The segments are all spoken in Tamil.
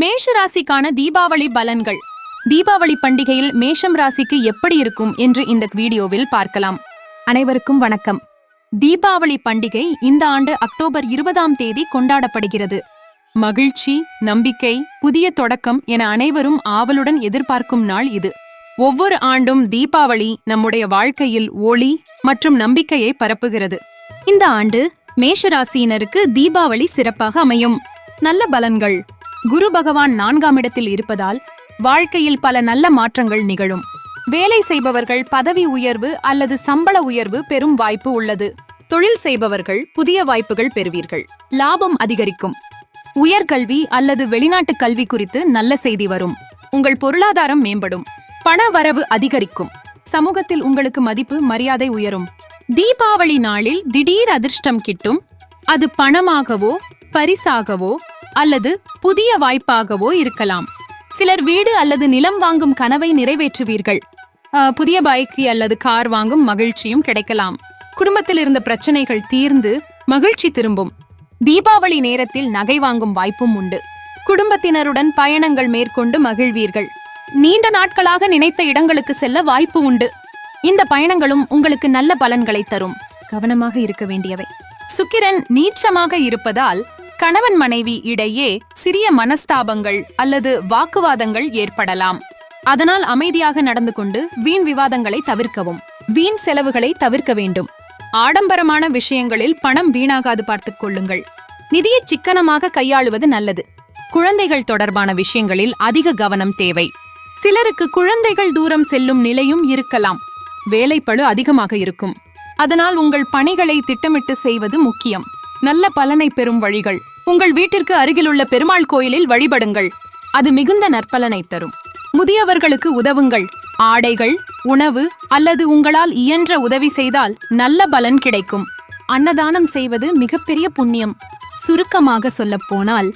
மேஷ ராசிக்கான தீபாவளி பலன்கள். தீபாவளி பண்டிகையில் மேஷம் ராசிக்கு எப்படி இருக்கும் என்று இந்த வீடியோவில் பார்க்கலாம். அனைவருக்கும் வணக்கம். தீபாவளி பண்டிகை இந்த ஆண்டு அக்டோபர் இருபதாம் தேதி கொண்டாடப்படுகிறது. மகிழ்ச்சி நம்பிக்கை புதிய தொடக்கம் என அனைவரும் ஆவலுடன் எதிர்பார்க்கும் நாள் இது. ஒவ்வொரு ஆண்டும் தீபாவளி நம்முடைய வாழ்க்கையில் ஒளி மற்றும் நம்பிக்கையை பரப்புகிறது. இந்த ஆண்டு மேஷ ராசியினருக்கு தீபாவளி சிறப்பாக அமையும். நல்ல பலன்கள். குரு பகவான் நான்காம் இடத்தில் இருப்பதால் வாழ்க்கையில் பல நல்ல மாற்றங்கள் நிகழும். வேலை செய்பவர்கள் பதவி உயர்வு அல்லது சம்பள உயர்வு பெறும் வாய்ப்பு உள்ளது. தொழில் செய்பவர்கள் புதிய வாய்ப்புகள் பெறுவீர்கள். லாபம் அதிகரிக்கும். உயர்கல்வி அல்லது வெளிநாட்டு கல்வி குறித்து நல்ல செய்தி வரும். உங்கள் பொருளாதாரம் மேம்படும். பண வரவு அதிகரிக்கும். சமூகத்தில் உங்களுக்கு மதிப்பு மரியாதை உயரும். தீபாவளி நாளில் திடீர் அதிர்ஷ்டம் கிட்டும். அது பணமாகவோ பரிசாகவோ அல்லது புதிய வாய்ப்பாகவோ இருக்கலாம். சிலர் வீடு அல்லது நிலம் வாங்கும் கனவை நிறைவேற்றுவீர்கள். புதிய பைக் அல்லது கார் வாங்கும் மகிழ்ச்சியும் கிடைக்கலாம். குடும்பத்தில் இருந்த பிரச்சனைகள் தீர்ந்து மகிழ்ச்சி திரும்பும். தீபாவளி நேரத்தில் நகை வாங்கும் வாய்ப்பும் உண்டு. குடும்பத்தினருடன் பயணங்கள் மேற்கொண்டு மகிழ்வீர்கள். நீண்ட நாட்களாக நினைத்த இடங்களுக்கு செல்ல வாய்ப்பு உண்டு. இந்த பயணங்களும் உங்களுக்கு நல்ல பலன்களை தரும். கவனமாக இருக்க வேண்டியவை. சுக்கிரன் நீச்சமாக இருப்பதால் கணவன் மனைவி இடையே சிறிய மனஸ்தாபங்கள் அல்லது வாக்குவாதங்கள் ஏற்படலாம். அதனால் அமைதியாக நடந்து கொண்டு வீண் விவாதங்களை தவிர்க்கவும் வீண் செலவுகளை தவிர்க்க வேண்டும். ஆடம்பரமான விஷயங்களில் பணம் வீணாகாது பார்த்துக் கொள்ளுங்கள். நிதியை சிக்கனமாக கையாளுவது நல்லது. குழந்தைகள் தொடர்பான விஷயங்களில் அதிக கவனம் தேவை. சிலருக்கு குழந்தைகள் தூரம் செல்லும் நிலையும் இருக்கலாம். வேலைப்பழு அதிகமாக இருக்கும். அதனால் உங்கள் பணிகளை திட்டமிட்டு செய்வது முக்கியம். நல்ல பலனை பெறும் வழிகள். உங்கள் வீட்டிற்கு அருகிலுள்ள பெருமாள் கோயிலில் வழிபடுங்கள். அது மிகுந்த நற்பலனை தரும். முதியவர்களுக்கு உதவுங்கள். ஆடைகள் உணவு அல்லது உங்களால் இயன்ற உதவி செய்தால் நல்ல பலன் கிடைக்கும். அன்னதானம் செய்வது மிகப்பெரிய புண்ணியம். சுருக்கமாக சொல்லப் போனால்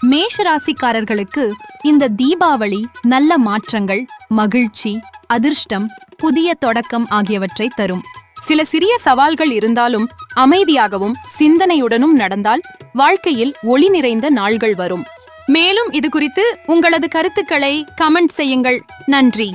மேஷ ராசிக்காரர்களுக்கு இந்த தீபாவளி நல்ல மாற்றங்கள் மகிழ்ச்சி அதிர்ஷ்டம் புதிய தொடக்கம் ஆகியவற்றை தரும். சில சிறிய சவால்கள் இருந்தாலும் அமைதியாகவும் சிந்தனையுடனும் நடந்தால் வாழ்க்கையில் ஒளி நிறைந்த நாள்கள் வரும். மேலும் இது குறித்து உங்களது கருத்துக்களை கமெண்ட் செய்யுங்கள். நன்றி.